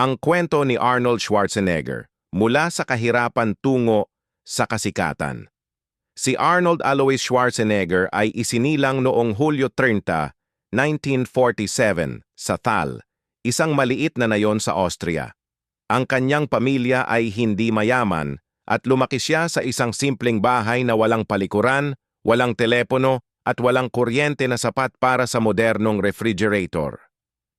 Ang kwento ni Arnold Schwarzenegger mula sa kahirapan tungo sa kasikatan. Si Arnold Alois Schwarzenegger ay isinilang noong Hulyo 30, 1947 sa Thal, isang maliit na nayon sa Austria. Ang kanyang pamilya ay hindi mayaman at lumaki siya sa isang simpleng bahay na walang palikuran, walang telepono at walang kuryente na sapat para sa modernong refrigerator.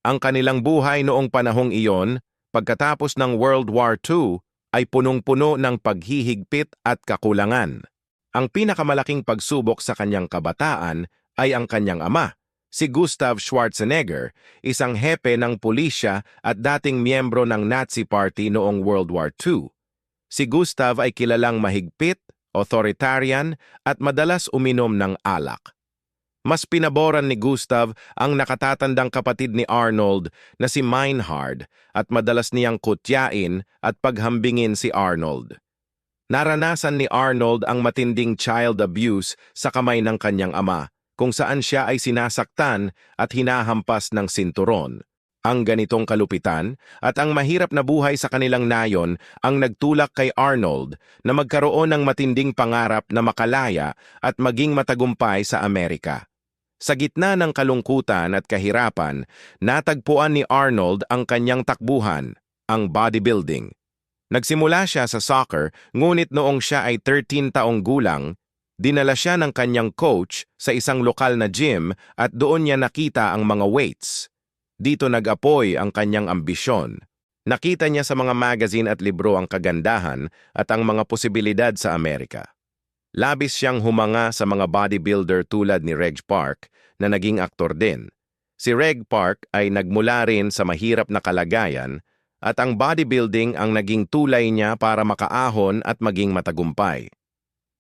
Ang kanilang buhay noong panahong iyon, pagkatapos ng World War II, ay punong-puno ng paghihigpit at kakulangan. Ang pinakamalaking pagsubok sa kanyang kabataan ay ang kanyang ama, si Gustav Schwarzenegger, isang hepe ng pulisya at dating miyembro ng Nazi Party noong World War II. Si Gustav ay kilalang mahigpit, authoritarian at madalas uminom ng alak. Mas pinaboran ni Gustav ang nakatatandang kapatid ni Arnold na si Meinhard at madalas niyang kutyain at paghambingin si Arnold. Naranasan ni Arnold ang matinding child abuse sa kamay ng kanyang ama kung saan siya ay sinasaktan at hinahampas ng sinturon. Ang ganitong kalupitan at ang mahirap na buhay sa kanilang nayon ang nagtulak kay Arnold na magkaroon ng matinding pangarap na makalaya at maging matagumpay sa Amerika. Sa gitna ng kalungkutan at kahirapan, natagpuan ni Arnold ang kanyang takbuhan, ang bodybuilding. Nagsimula siya sa soccer, ngunit noong siya ay 13 taong gulang, dinala siya ng kanyang coach sa isang lokal na gym at doon niya nakita ang mga weights. Dito nag-apoy ang kanyang ambisyon. Nakita niya sa mga magazine at libro ang kagandahan at ang mga posibilidad sa Amerika. Labis siyang humanga sa mga bodybuilder tulad ni Reg Park na naging aktor din. Si Reg Park ay nagmula rin sa mahirap na kalagayan at ang bodybuilding ang naging tulay niya para makaahon at maging matagumpay.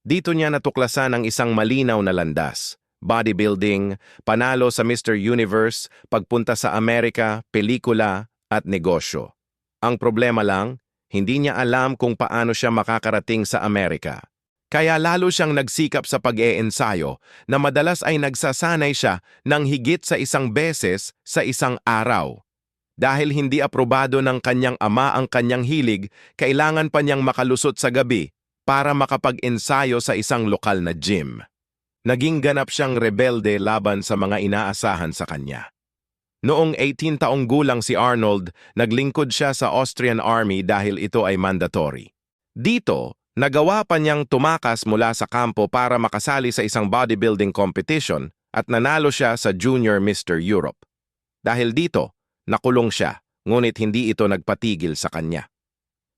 Dito niya natuklasan ang isang malinaw na landas, bodybuilding, panalo sa Mr. Universe, pagpunta sa Amerika, pelikula at negosyo. Ang problema lang, hindi niya alam kung paano siya makakarating sa Amerika. Kaya lalo siyang nagsikap sa pag-eensayo na madalas ay nagsasanay siya ng higit sa isang beses sa isang araw. Dahil hindi aprobado ng kanyang ama ang kanyang hilig, kailangan pa niyang makalusot sa gabi para makapag-ensayo sa isang lokal na gym. Naging ganap siyang rebelde laban sa mga inaasahan sa kanya. Noong 18 taong gulang si Arnold, naglingkod siya sa Austrian Army dahil ito ay mandatory. Dito, Nagawa pa niyang tumakas mula sa kampo para makasali sa isang bodybuilding competition at nanalo siya sa Junior Mr. Europe. Dahil dito, nakulong siya, ngunit hindi ito nagpatigil sa kanya.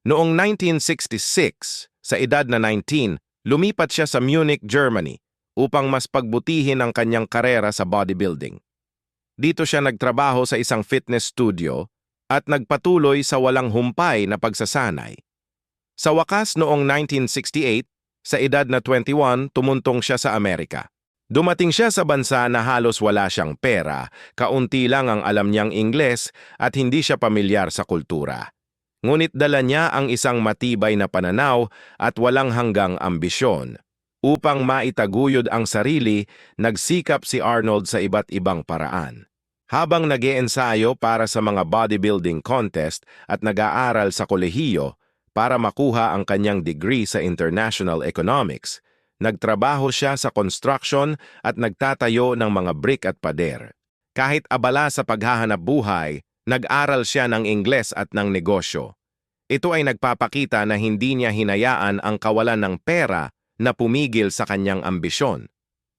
Noong 1966, sa edad na 19, lumipat siya sa Munich, Germany upang mas pagbutihin ang kanyang karera sa bodybuilding. Dito siya nagtrabaho sa isang fitness studio at nagpatuloy sa walang humpay na pagsasanay. Sa wakas noong 1968, sa edad na 21, tumuntong siya sa Amerika. Dumating siya sa bansa na halos wala siyang pera, kaunti lang ang alam niyang Ingles at hindi siya pamilyar sa kultura. Ngunit dala niya ang isang matibay na pananaw at walang hanggang ambisyon. Upang maitaguyod ang sarili, nagsikap si Arnold sa iba't ibang paraan. Habang nag ensayo para sa mga bodybuilding contest at nag-aaral sa kolehiyo, para makuha ang kanyang degree sa International Economics, nagtrabaho siya sa construction at nagtatayo ng mga brick at pader. Kahit abala sa paghahanap buhay, nag-aral siya ng Ingles at ng negosyo. Ito ay nagpapakita na hindi niya hinayaan ang kawalan ng pera na pumigil sa kanyang ambisyon.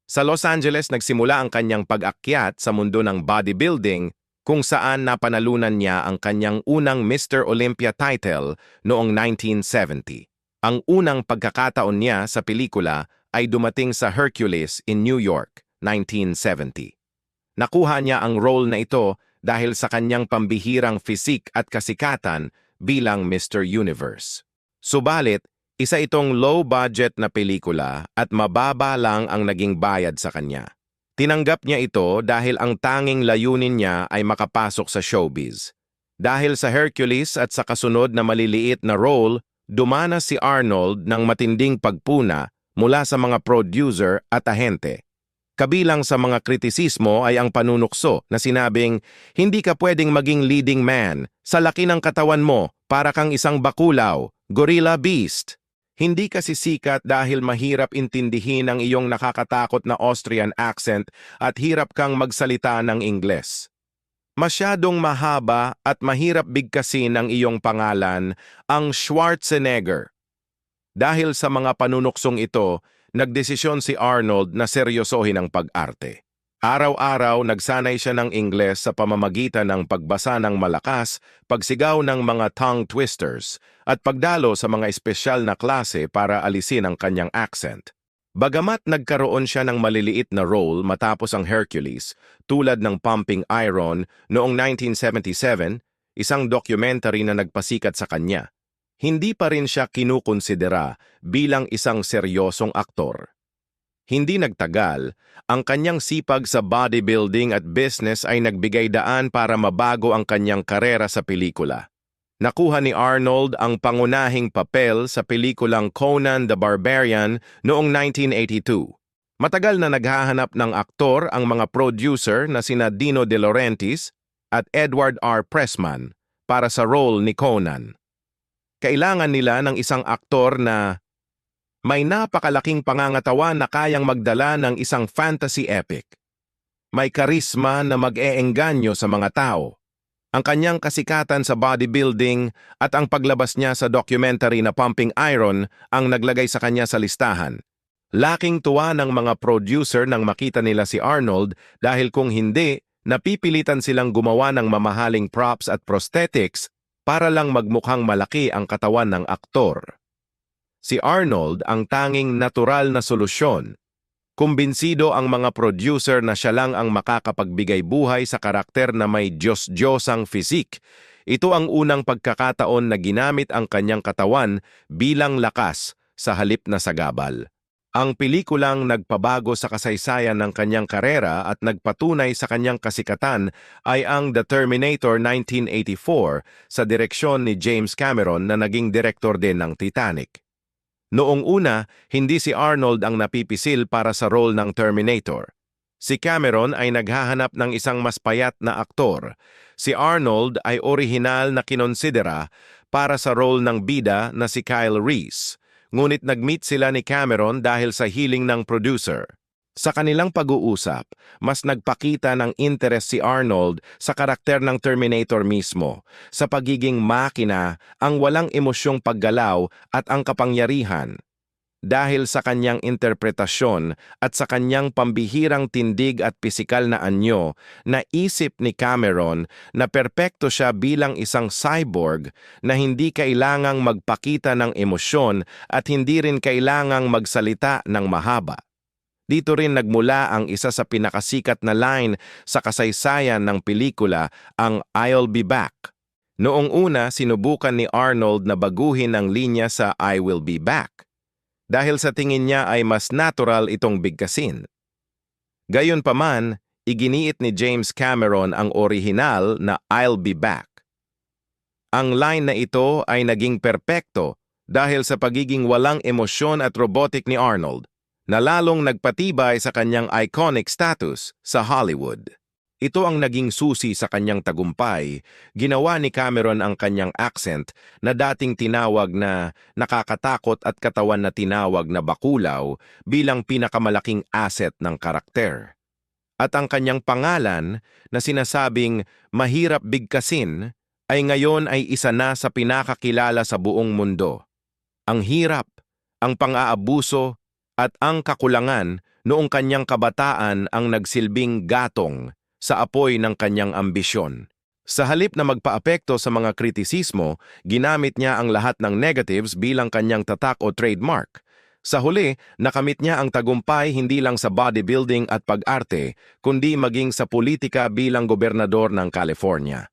Sa Los Angeles nagsimula ang kanyang pag-akyat sa mundo ng bodybuilding kung saan napanalunan niya ang kanyang unang Mr. Olympia title noong 1970. Ang unang pagkakataon niya sa pelikula ay dumating sa Hercules in New York, 1970. Nakuha niya ang role na ito dahil sa kanyang pambihirang fisik at kasikatan bilang Mr. Universe. Subalit, isa itong low-budget na pelikula at mababa lang ang naging bayad sa kanya. Tinanggap niya ito dahil ang tanging layunin niya ay makapasok sa showbiz. Dahil sa Hercules at sa kasunod na maliliit na role, dumana si Arnold ng matinding pagpuna mula sa mga producer at ahente. Kabilang sa mga kritisismo ay ang panunukso na sinabing, hindi ka pwedeng maging leading man sa laki ng katawan mo para kang isang bakulaw, gorilla beast. Hindi ka sisikat dahil mahirap intindihin ang iyong nakakatakot na Austrian accent at hirap kang magsalita ng Ingles. Masyadong mahaba at mahirap bigkasin ang iyong pangalan, ang Schwarzenegger. Dahil sa mga panunuksong ito, nagdesisyon si Arnold na seryosohin ang pag-arte. Araw-araw nagsanay siya ng Ingles sa pamamagitan ng pagbasa ng malakas, pagsigaw ng mga tongue twisters, at pagdalo sa mga espesyal na klase para alisin ang kanyang accent. Bagamat nagkaroon siya ng maliliit na role matapos ang Hercules, tulad ng Pumping Iron noong 1977, isang documentary na nagpasikat sa kanya, hindi pa rin siya kinukonsidera bilang isang seryosong aktor. Hindi nagtagal, ang kanyang sipag sa bodybuilding at business ay nagbigay daan para mabago ang kanyang karera sa pelikula. Nakuha ni Arnold ang pangunahing papel sa pelikulang Conan the Barbarian noong 1982. Matagal na naghahanap ng aktor ang mga producer na sina Dino De Laurentiis at Edward R. Pressman para sa role ni Conan. Kailangan nila ng isang aktor na may napakalaking pangangatawan na kayang magdala ng isang fantasy epic. May karisma na mag-eengganyo sa mga tao. Ang kanyang kasikatan sa bodybuilding at ang paglabas niya sa documentary na Pumping Iron ang naglagay sa kanya sa listahan. Laking tuwa ng mga producer nang makita nila si Arnold dahil kung hindi, napipilitan silang gumawa ng mamahaling props at prosthetics para lang magmukhang malaki ang katawan ng aktor si Arnold ang tanging natural na solusyon. Kumbinsido ang mga producer na siya lang ang makakapagbigay buhay sa karakter na may Diyos-Diyosang fisik. Ito ang unang pagkakataon na ginamit ang kanyang katawan bilang lakas sa halip na sagabal. Ang pelikulang nagpabago sa kasaysayan ng kanyang karera at nagpatunay sa kanyang kasikatan ay ang The Terminator 1984 sa direksyon ni James Cameron na naging direktor din ng Titanic. Noong una, hindi si Arnold ang napipisil para sa role ng Terminator. Si Cameron ay naghahanap ng isang mas payat na aktor. Si Arnold ay orihinal na kinonsidera para sa role ng bida na si Kyle Reese. Ngunit nag-meet sila ni Cameron dahil sa hiling ng producer. Sa kanilang pag-uusap, mas nagpakita ng interest si Arnold sa karakter ng Terminator mismo, sa pagiging makina, ang walang emosyong paggalaw at ang kapangyarihan. Dahil sa kanyang interpretasyon at sa kanyang pambihirang tindig at pisikal na anyo, naisip ni Cameron na perpekto siya bilang isang cyborg na hindi kailangang magpakita ng emosyon at hindi rin kailangang magsalita ng mahaba. Dito rin nagmula ang isa sa pinakasikat na line sa kasaysayan ng pelikula, ang I'll Be Back. Noong una, sinubukan ni Arnold na baguhin ang linya sa I Will Be Back dahil sa tingin niya ay mas natural itong bigkasin. Gayunpaman, iginiit ni James Cameron ang orihinal na I'll Be Back. Ang line na ito ay naging perpekto dahil sa pagiging walang emosyon at robotic ni Arnold na lalong nagpatibay sa kanyang iconic status sa Hollywood. Ito ang naging susi sa kanyang tagumpay. Ginawa ni Cameron ang kanyang accent na dating tinawag na nakakatakot at katawan na tinawag na bakulaw bilang pinakamalaking asset ng karakter. At ang kanyang pangalan na sinasabing mahirap bigkasin ay ngayon ay isa na sa pinakakilala sa buong mundo. Ang hirap, ang pang-aabuso at ang kakulangan noong kanyang kabataan ang nagsilbing gatong sa apoy ng kanyang ambisyon. Sa halip na magpaapekto sa mga kritisismo, ginamit niya ang lahat ng negatives bilang kanyang tatak o trademark. Sa huli, nakamit niya ang tagumpay hindi lang sa bodybuilding at pag-arte, kundi maging sa politika bilang gobernador ng California.